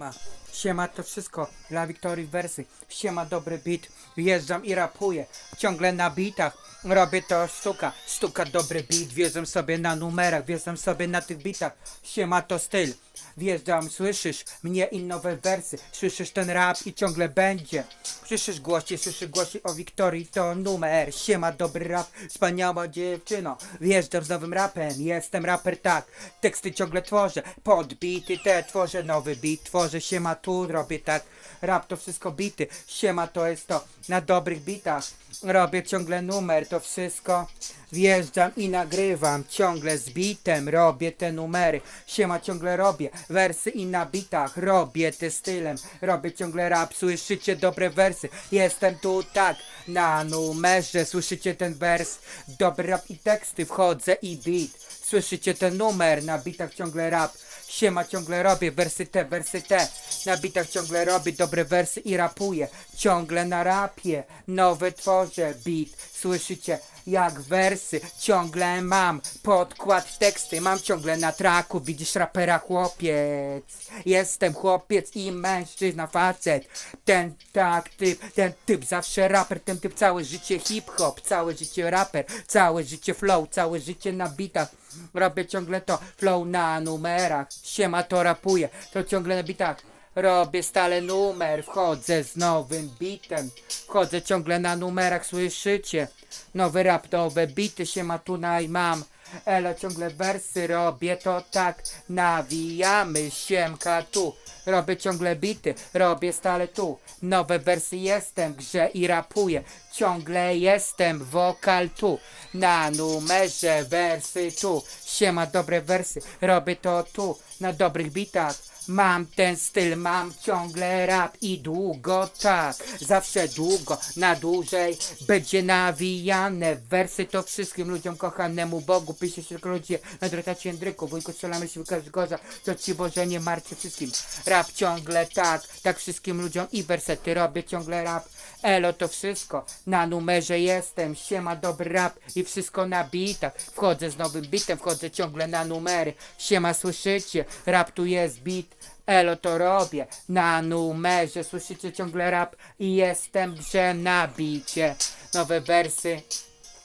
Ma. Siema to wszystko dla Wiktorii Wersy. Siema dobry beat. Wjeżdżam i rapuję. Ciągle na bitach. Robię to sztuka. Sztuka dobry beat. Wjeżdżam sobie na numerach. Wjeżdżam sobie na tych bitach. Siema to styl. Wjeżdżam, słyszysz mnie i nowe wersy. Słyszysz ten rap i ciągle będzie. Słyszysz głośniej, słyszysz głośniej o Wiktorii to numer. Siema dobry rap. Wspaniała dziewczyno. Wjeżdżam z nowym rapem. Jestem raper tak. Teksty ciągle tworzę. Podbity te tworzę. Nowy beat tworzę. Siema tu robię tak. Rap to wszystko bity. Siema to jest to. Na dobrych bitach. Robię ciągle numer. To wszystko. Wjeżdżam i nagrywam. Ciągle z bitem. Robię te numery. Siema ciągle robię. Wersy i na bitach. Robię te stylem. Robię ciągle rap. Słyszycie dobre wersy. Jestem tu tak. Na numerze. Słyszycie ten wers. Dobry rap i teksty. Wchodzę i beat. Słyszycie ten numer. Na bitach ciągle rap. Siema ciągle robię wersy te, wersy te. Na bitach ciągle robię dobre wersy i rapuję. Ciągle na rapie. Nowe tworzę beat. Słyszycie jak wersy ciągle mam. Podkład teksty mam ciągle na traku. Widzisz rapera chłopiec. Jestem chłopiec i mężczyzna facet. Ten tak typ, ten typ zawsze raper. Ten typ całe życie hip-hop, całe życie raper, całe życie flow, całe życie na bitach. Robię ciągle to, flow na numerach. Siema to rapuję, to ciągle na bitach. Robię stale numer, wchodzę z nowym bitem. Wchodzę ciągle na numerach, słyszycie? Nowy rap, nowe bity, siema tunaj mam. Elo ciągle wersy robię to tak, nawijamy siemka tu. Robię ciągle bity, robię stale tu. Nowe wersy jestem grze i rapuję. Ciągle jestem wokal tu. Na numerze wersy tu. Siema dobre wersy, robię to tu. Na dobrych bitach. Mam ten styl, mam ciągle rap i długo tak, zawsze długo, na dłużej będzie nawijane. Wersy to wszystkim ludziom kochanemu Bogu, pisze się tylko ludzie na drotacie Jędryku, wujku strzelamy się w gorza, to ci Boże nie martwcie wszystkim. Rap ciągle tak, tak wszystkim ludziom i wersety robię ciągle rap. Elo to wszystko, na numerze jestem, siema dobry rap i wszystko na bitach. Wchodzę z nowym bitem, wchodzę ciągle na numery. Siema słyszycie, rap tu jest bit. Elo to robię na numerze, słyszycie ciągle rap i jestem grze na bicie. Nowe wersy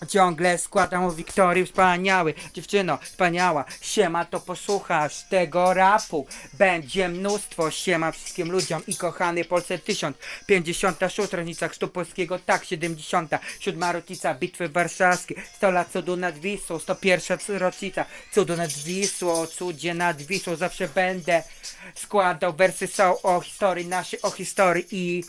ciągle składam o Wiktorii wspaniały. Dziewczyno, wspaniała, siema to posłuchasz tego rapu. Będzie mnóstwo, siema wszystkim ludziom i kochany Polsce tysiąc. 56 rocznica chrztu polskiego, tak, 70. Siódma rocznica bitwy warszawskiej, 100 lat cudu nad Wisłą, 101 rocznica cudu nad Wisłą, cudzie nad Wisłą zawsze będę składał wersy są o historii naszej, o historii i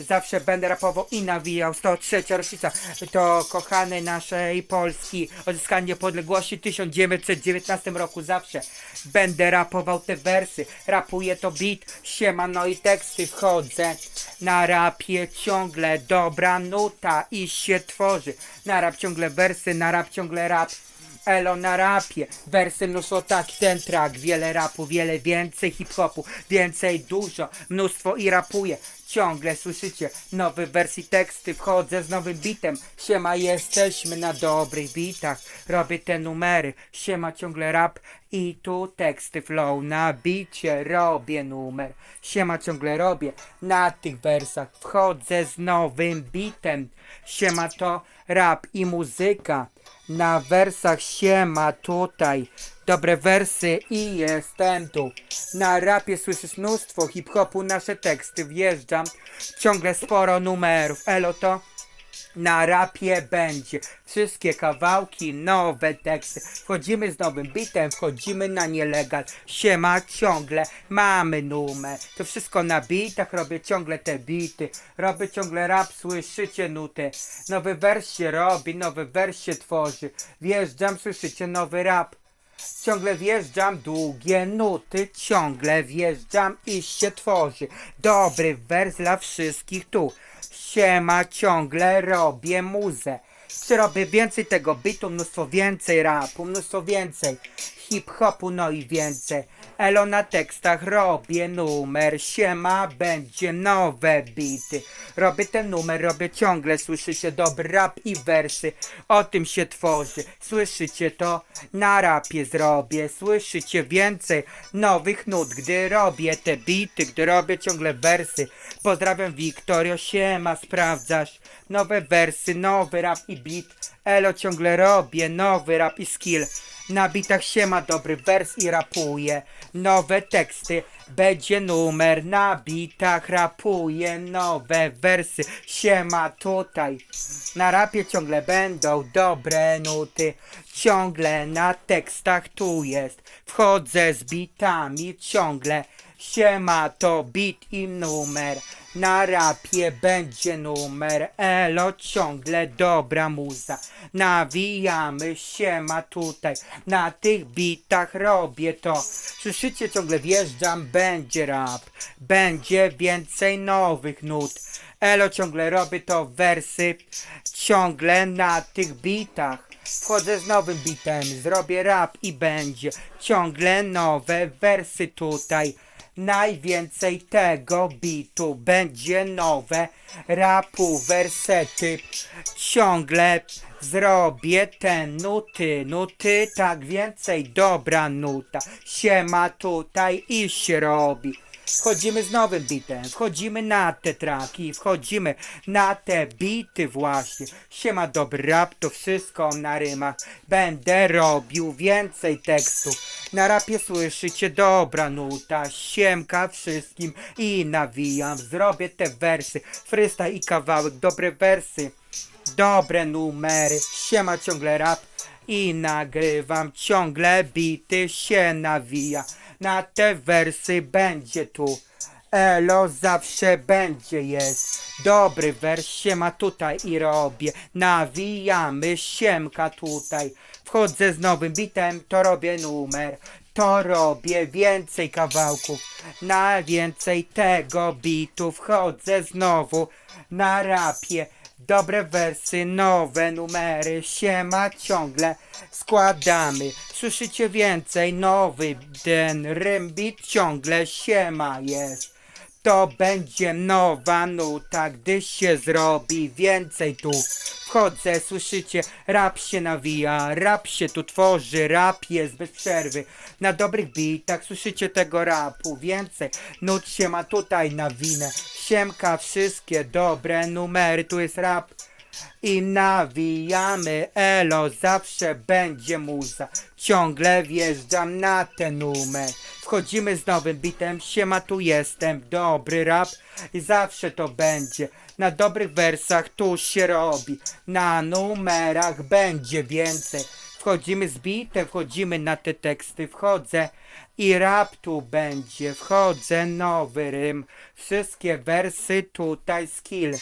zawsze będę rapował i nawijał. 103 rocznica to kochany naszej Polski, odzyskanie niepodległości w 1919 roku. Zawsze będę rapował te wersy, rapuję to beat, siema no i teksty. Wchodzę na rapie ciągle. Dobra nuta i się tworzy, na rap ciągle wersy, na rap ciągle rap. Elo na rapie, wersy mnóstwo tak, ten track, wiele rapu, wiele więcej hip-hopu, więcej dużo, mnóstwo i rapuję. Ciągle słyszycie nowe wersji teksty, wchodzę z nowym bitem. Siema, jesteśmy na dobrych bitach. Robię te numery. Siema, ciągle rap i tu teksty flow na bicie. Robię numer. Siema, ciągle robię na tych wersach. Wchodzę z nowym bitem. Siema, to rap i muzyka. Na wersach siema tutaj. Dobre wersy i jestem tu. Na rapie słyszysz mnóstwo hip-hopu, nasze teksty wjeżdżam. Ciągle sporo numerów. Elo to na rapie będzie. Wszystkie kawałki, nowe teksty. Wchodzimy z nowym bitem, wchodzimy na nielegal. Siema ciągle, mamy numer. To wszystko na bitach, robię ciągle te bity. Robię ciągle rap, słyszycie nuty. Nowy wers się robi, nowy wers się tworzy. Wjeżdżam, słyszycie nowy rap. Ciągle wjeżdżam, długie nuty, ciągle wjeżdżam i się tworzy. Dobry wers dla wszystkich tu. Siema, ciągle robię muzę. Czy robię więcej tego bitu, mnóstwo więcej rapu, mnóstwo więcej hip-hopu, no i więcej. Elo na tekstach robię numer, siema, będzie nowe bity. Robię ten numer, robię ciągle, słyszycie dobry rap i wersy, o tym się tworzy. Słyszycie to? Na rapie zrobię, słyszycie więcej nowych nut, gdy robię te bity, gdy robię ciągle wersy. Pozdrawiam Wiktorio, siema, sprawdzasz nowe wersy, nowy rap i beat. Elo ciągle robię nowy rap i skill. Na bitach się ma dobry wers i rapuje nowe teksty. Będzie numer na bitach, rapuje nowe wersy. Siema tutaj. Na rapie ciągle będą dobre nuty. Ciągle na tekstach tu jest. Wchodzę z bitami ciągle. Siema to bit i numer. Na rapie będzie numer. Elo ciągle dobra muza. Nawijamy siema tutaj. Na tych bitach robię to. Słyszycie ciągle wjeżdżam, będzie rap. Będzie więcej nowych nut. Elo ciągle robię to wersy. Ciągle na tych bitach. Wchodzę z nowym bitem, zrobię rap i będzie ciągle nowe wersy tutaj. Najwięcej tego bitu będzie nowe rapu, wersety. Ciągle zrobię te nuty, nuty, tak więcej dobra nuta. Siema tutaj i się robi. Wchodzimy z nowym bitem, wchodzimy na te traki, wchodzimy na te bity właśnie. Siema dobry rap, to wszystko na rymach. Będę robił więcej tekstów. Na rapie słyszycie dobra nuta, siemka wszystkim i nawijam. Zrobię te wersy, frysta i kawałek, dobre wersy. Dobre numery, siema ciągle rap i nagrywam ciągle bity się nawija. Na te wersy będzie tu. Elo zawsze będzie jest. Dobry wers siema tutaj i robię. Nawijamy siemka tutaj. Wchodzę z nowym bitem, to robię numer. To robię więcej kawałków. Na więcej tego bitu wchodzę znowu na rapie. Dobre wersy, nowe numery, siema ciągle składamy. Słyszycie więcej, nowy ten rymbit ciągle siema jest. To będzie nowa nuta, gdy się zrobi więcej tu. Wchodzę, słyszycie, rap się nawija, rap się tu tworzy, rap jest bez przerwy. Na dobrych bitach słyszycie tego rapu więcej. Nut się ma tutaj na winę. Siemka, wszystkie dobre numery, tu jest rap. I nawijamy, elo, zawsze będzie muza. Ciągle wjeżdżam na ten numer. Wchodzimy z nowym bitem, siema tu jestem, dobry rap i zawsze to będzie. Na dobrych wersach tu się robi, na numerach będzie więcej. Wchodzimy z bitem, wchodzimy na te teksty, wchodzę i rap tu będzie. Wchodzę, nowy rym, wszystkie wersy tutaj skill.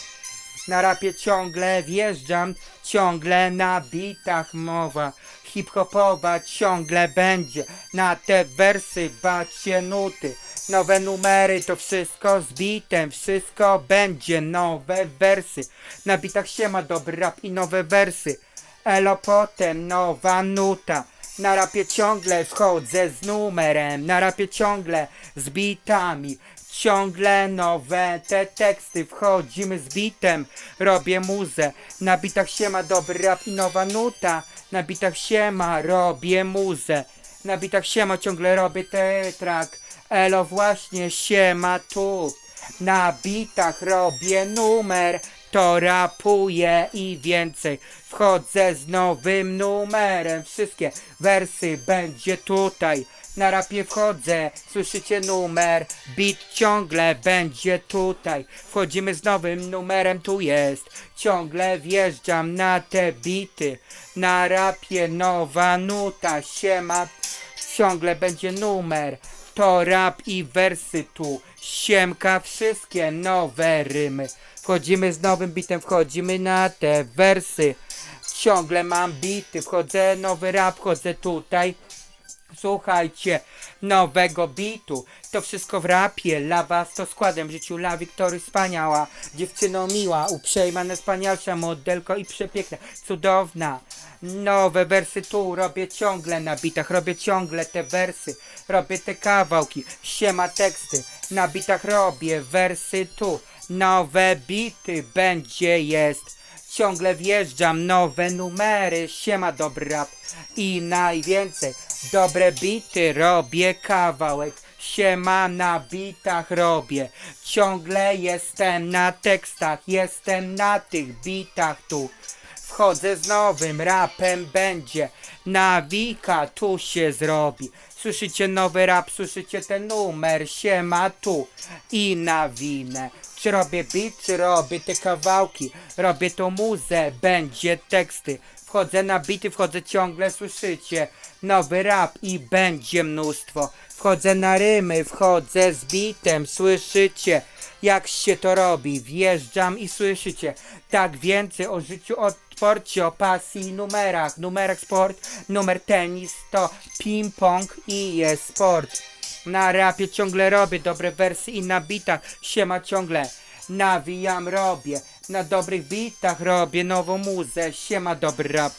Na rapie ciągle wjeżdżam, ciągle na bitach mowa. Hip-hopowa ciągle będzie, na te wersy bacie nuty. Nowe numery to wszystko z bitem, wszystko będzie, nowe wersy. Na bitach się ma dobry rap i nowe wersy. Elo potem nowa nuta. Na rapie ciągle wchodzę z numerem, na rapie ciągle z bitami. Ciągle nowe te teksty, wchodzimy z bitem, robię muzę. Na bitach się ma dobry rap i nowa nuta. Na bitach się ma, robię muzę. Na bitach się ma, ciągle robię te track. Elo właśnie się ma tu. Na bitach robię numer, to rapuję i więcej. Wchodzę z nowym numerem, wszystkie wersy będzie tutaj. Na rapie wchodzę, słyszycie numer, beat ciągle będzie tutaj. Wchodzimy z nowym numerem, tu jest. Ciągle wjeżdżam na te bity. Na rapie nowa nuta, siema. Ciągle będzie numer. To rap i wersy tu. Siemka, wszystkie nowe rymy. Wchodzimy z nowym bitem, wchodzimy na te wersy. Ciągle mam bity, wchodzę nowy rap, wchodzę tutaj. Słuchajcie, nowego bitu. To wszystko w rapie, lawa z to składem w życiu, la Wiktory wspaniała, dziewczyno miła, uprzejma, najwspanialsza modelko i przepiękna, cudowna. Nowe wersy tu robię ciągle na bitach, robię ciągle te wersy, robię te kawałki, siema teksty, na bitach robię wersy tu, nowe bity będzie jest. Ciągle wjeżdżam, nowe numery, siema dobry rap i najwięcej dobre bity robię kawałek, siema na bitach robię, ciągle jestem na tekstach, jestem na tych bitach tu. Wchodzę z nowym rapem, będzie nawika tu się zrobi. Słyszycie nowy rap, słyszycie ten numer, siema tu i nawinę. Czy robię beat, czy robię te kawałki, robię tą muzę, będzie teksty. Wchodzę na bity, wchodzę ciągle, słyszycie nowy rap i będzie mnóstwo. Wchodzę na rymy, wchodzę z bitem, słyszycie jak się to robi. Wjeżdżam i słyszycie tak więcej o życiu, o sporcie, o pasji i numerach. Sport, numer tenis to ping-pong i jest sport. Na rapie ciągle robię dobre wersy i na bitach siema ciągle nawijam robię. Na dobrych bitach robię nową muzę, siema dobry rap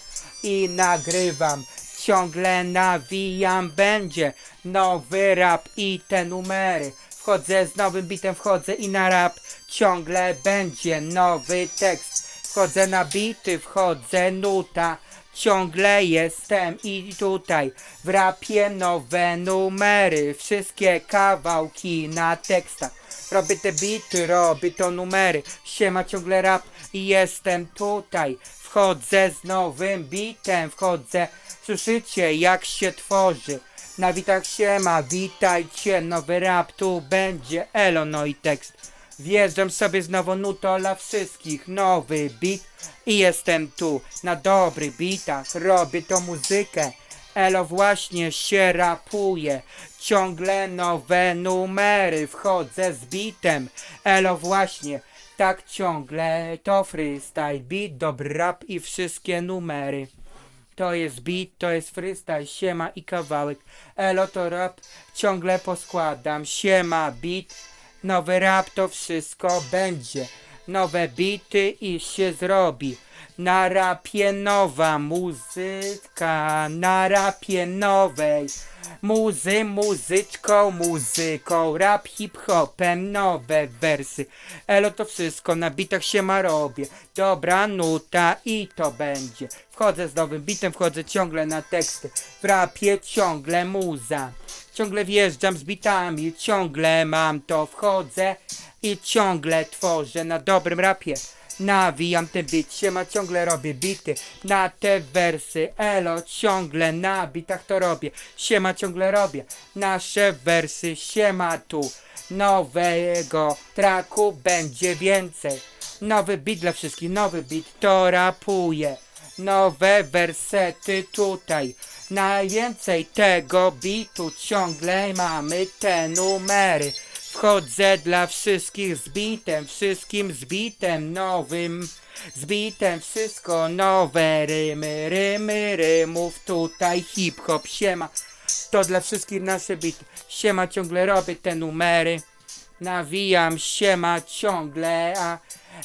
i nagrywam. Ciągle nawijam będzie nowy rap i te numery. Wchodzę z nowym bitem, wchodzę i na rap ciągle będzie nowy tekst. Wchodzę na bity, wchodzę nuta. Ciągle jestem i tutaj w rapie nowe numery, wszystkie kawałki na tekstach. Robię te bity, robię to numery, siema ciągle rap i jestem tutaj. Wchodzę z nowym bitem, wchodzę, słyszycie jak się tworzy. Na witach siema, witajcie, nowy rap tu będzie, elo no i tekst. Wjeżdżam sobie znowu nuto dla wszystkich, nowy beat i jestem tu, na dobrych bitach, robię tą muzykę. Elo właśnie się rapuje, ciągle nowe numery, wchodzę z bitem. Elo właśnie, tak ciągle to freestyle, beat, dobry rap i wszystkie numery. To jest beat, to jest freestyle, siema i kawałek. Elo to rap, ciągle poskładam, siema beat. Nowy rap to wszystko będzie. Nowe bity i się zrobi. Na rapie nowa muzyka, na rapie nowej. Muzy, muzyczką, muzyką, rap hip-hopem, nowe wersy. Elo to wszystko, na bitach się ma robię. Dobra nuta i to będzie. Wchodzę z nowym bitem, wchodzę ciągle na teksty. W rapie ciągle muza. Ciągle wjeżdżam z bitami, ciągle mam to, wchodzę i ciągle tworzę na dobrym rapie. Nawijam ten bit, siema ciągle robię bity na te wersy, elo ciągle na bitach to robię, siema ciągle robię nasze wersy, siema tu nowego traku będzie więcej. Nowy beat dla wszystkich, nowy beat to rapuje. Nowe wersety tutaj. Najwięcej tego bitu ciągle mamy te numery. Wchodzę dla wszystkich z bitem, wszystkim z bitem nowym. Z bitem wszystko nowe rymy, rymy, rymów tutaj hip-hop, siema. To dla wszystkich nasze bity. Siema ciągle robię te numery. Nawijam siema ciągle, a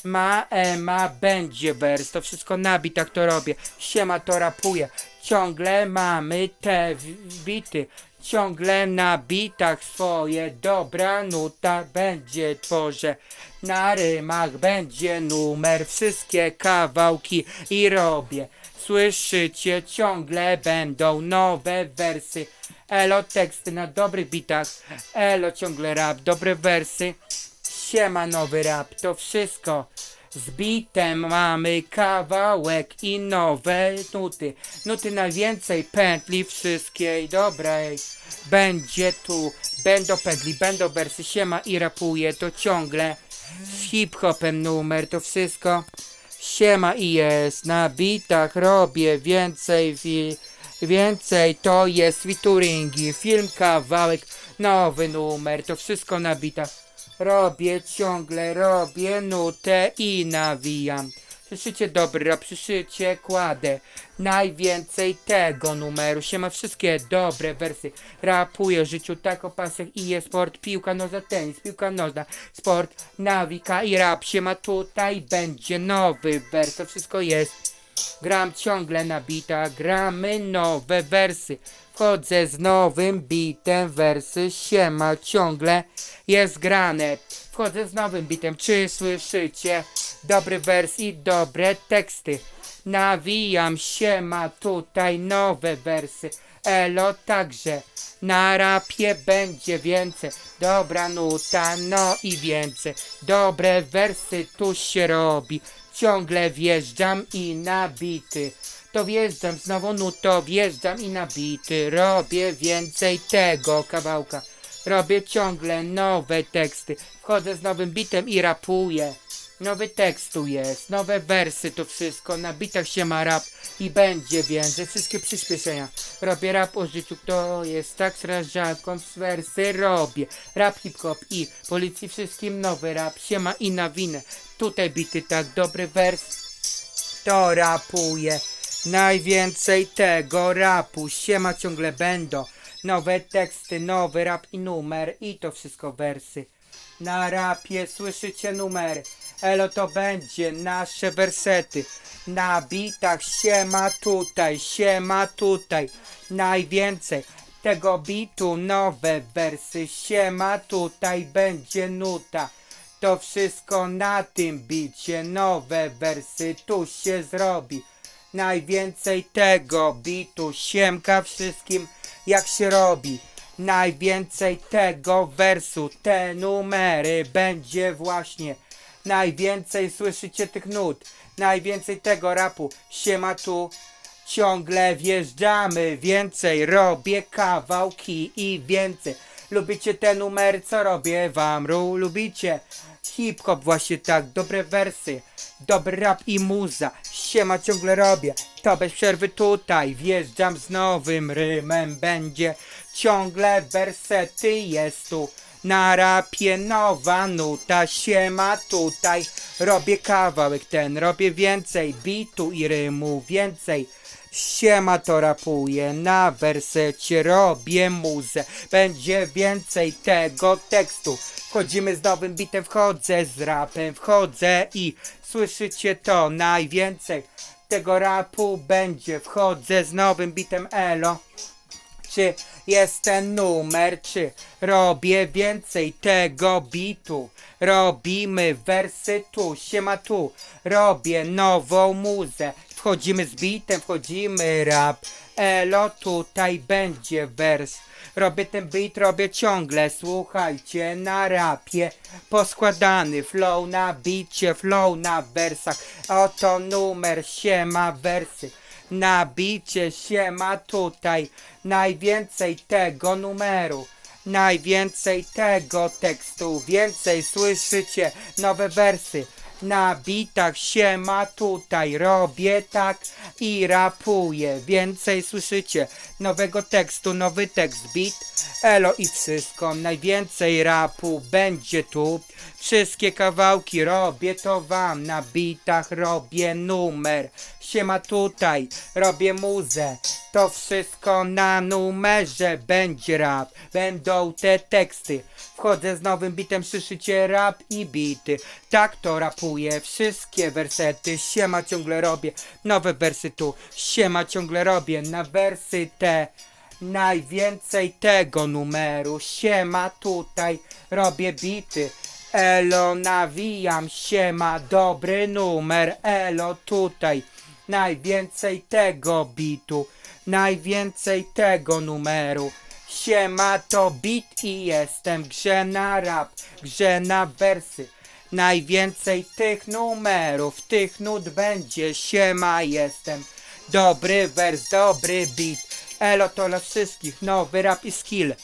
ma, ema, będzie wers, to wszystko na bitach to robię, siema to rapuję, ciągle mamy te bity, ciągle na bitach swoje, dobra nuta będzie tworzę, na rymach będzie numer, wszystkie kawałki i robię, słyszycie, ciągle będą nowe wersy, elo teksty na dobrych bitach, elo ciągle rap, dobre wersy, Siema nowy rap, to wszystko. Z bitem mamy kawałek i nowe nuty. Nuty najwięcej pętli wszystkiej dobrej. Będzie tu, będą pętli, będą wersy, siema i rapuje to ciągle. Z hip-hopem numer, to wszystko. Siema i jest, na bitach robię więcej, wi- więcej to jest featuringi, film, kawałek, nowy numer, to wszystko na bitach. Robię ciągle, robię nutę i nawijam. Przyszycie dobry rap, przyszycie kładę najwięcej tego numeru. Się ma wszystkie dobre wersy. Rapuję o życiu tak o pasjach i jest sport, piłka nożna, tenis, piłka nożna, sport, nawika i rap. Się ma tutaj, będzie nowy wers, to wszystko jest. Gram ciągle na bita, gramy nowe wersy. Wchodzę z nowym bitem, wersy siema ciągle jest grane. Wchodzę z nowym bitem, czy słyszycie? Dobry wers i dobre teksty. Nawijam siema tutaj nowe wersy. Elo także. Na rapie będzie więcej. Dobra nuta, no i więcej. Dobre wersy tu się robi. Ciągle wjeżdżam i nabity. To wjeżdżam znowu, no to wjeżdżam i nabity. Robię więcej tego kawałka. Robię ciągle nowe teksty. Wchodzę z nowym bitem i rapuję. Nowy tekst tu jest, nowe wersy to wszystko, na bitach się ma rap i będzie więcej, wszystkie przyspieszenia. Robię rap o życiu, to jest tak strażakom z wersy robię. Rap hip-hop i policji wszystkim nowy rap, się ma i na winę. Tutaj bity tak, dobry wers, to rapuje. Najwięcej tego rapu, siema ciągle będą. Nowe teksty, nowy rap i numer i to wszystko wersy. Na rapie słyszycie numery. Elo to będzie nasze wersety. Na bitach siema tutaj, siema tutaj. Najwięcej tego bitu nowe wersy. Siema tutaj będzie nuta. To wszystko na tym bicie, nowe wersy tu się zrobi. Najwięcej tego bitu, siemka wszystkim jak się robi. Najwięcej tego wersu, te numery będzie właśnie. Najwięcej słyszycie tych nut, najwięcej tego rapu, siema tu. Ciągle wjeżdżamy, więcej robię kawałki i więcej. Lubicie te numery, co robię wam? Ru, lubicie? Hip-hop właśnie tak, dobre wersy, dobry rap i muza. Siema ciągle robię, to bez przerwy tutaj. Wjeżdżam z nowym rymem, będzie ciągle wersety jest tu. Na rapie nowa nuta, siema tutaj. Robię kawałek ten, robię więcej bitu i rymu, więcej. Siema to rapuję, na wersecie robię muzę. Będzie więcej tego tekstu. Wchodzimy z nowym bitem, wchodzę z rapem, wchodzę i słyszycie to najwięcej. Tego rapu będzie, wchodzę z nowym bitem elo czy jest ten numer, czy robię więcej tego bitu. Robimy wersy tu, siema tu, robię nową muzę. Wchodzimy z bitem, wchodzimy rap. Elo, tutaj będzie wers. Robię ten beat, robię ciągle, słuchajcie, na rapie. Poskładany flow na bicie, flow na wersach. Oto numer, siema wersy. Na bicie się ma tutaj. Najwięcej tego numeru, najwięcej tego tekstu, więcej słyszycie. Nowe wersy. Na bitach się ma tutaj, robię tak i rapuję. Więcej słyszycie nowego tekstu, nowy tekst, beat, elo i wszystko. Najwięcej rapu będzie tu. Wszystkie kawałki robię to wam. Na bitach robię numer. Siema tutaj, robię muzę. To wszystko na numerze będzie rap. Będą te teksty. Wchodzę z nowym bitem, słyszycie rap i bity. Tak to rapuję, wszystkie wersety. Siema ciągle robię, nowe wersy tu. Siema ciągle robię, na wersy te. Najwięcej tego numeru. Siema tutaj, robię bity. Elo nawijam, siema, dobry numer. Elo tutaj. Najwięcej tego bitu, najwięcej tego numeru. Siema to bit i jestem grze na rap, grze na wersy. Najwięcej tych numerów, tych nut będzie. Siema jestem. Dobry wers, dobry beat. Elo to dla wszystkich, nowy rap i skill.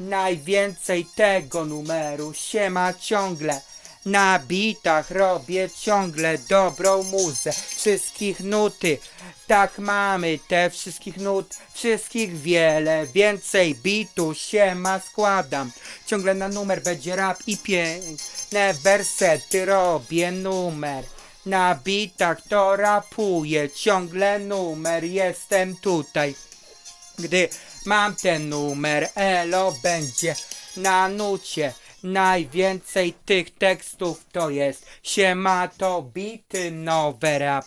Najwięcej tego numeru, siema ciągle. Na bitach robię ciągle dobrą muzę, wszystkich nuty. Tak mamy te wszystkich nut, wszystkich wiele, więcej bitu siema składam. Ciągle na numer będzie rap i piękne wersety robię numer. Na bitach to rapuję, ciągle numer, jestem tutaj. Gdy mam ten numer, elo będzie na nucie. Najwięcej tych tekstów to jest Siema to bity, nowe rap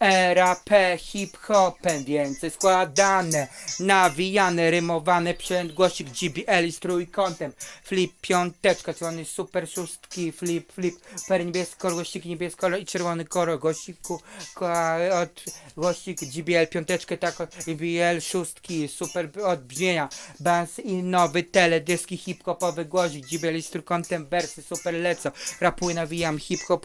RAP hip-hopem więcej składane Nawijane, rymowane Przęd głosik GBL z trójkątem Flip piąteczka, czerwony super szóstki Flip, flip, per niebiesko, głosik niebiesko i czerwony koro Głosiku, ko- od głosik GBL piąteczkę tak GBL szóstki Super od brzmienia Bans i nowy teledyski hip-hopowy głosik GBL z trójkątem wersy super lecą Rapuję, nawijam hip-hopuję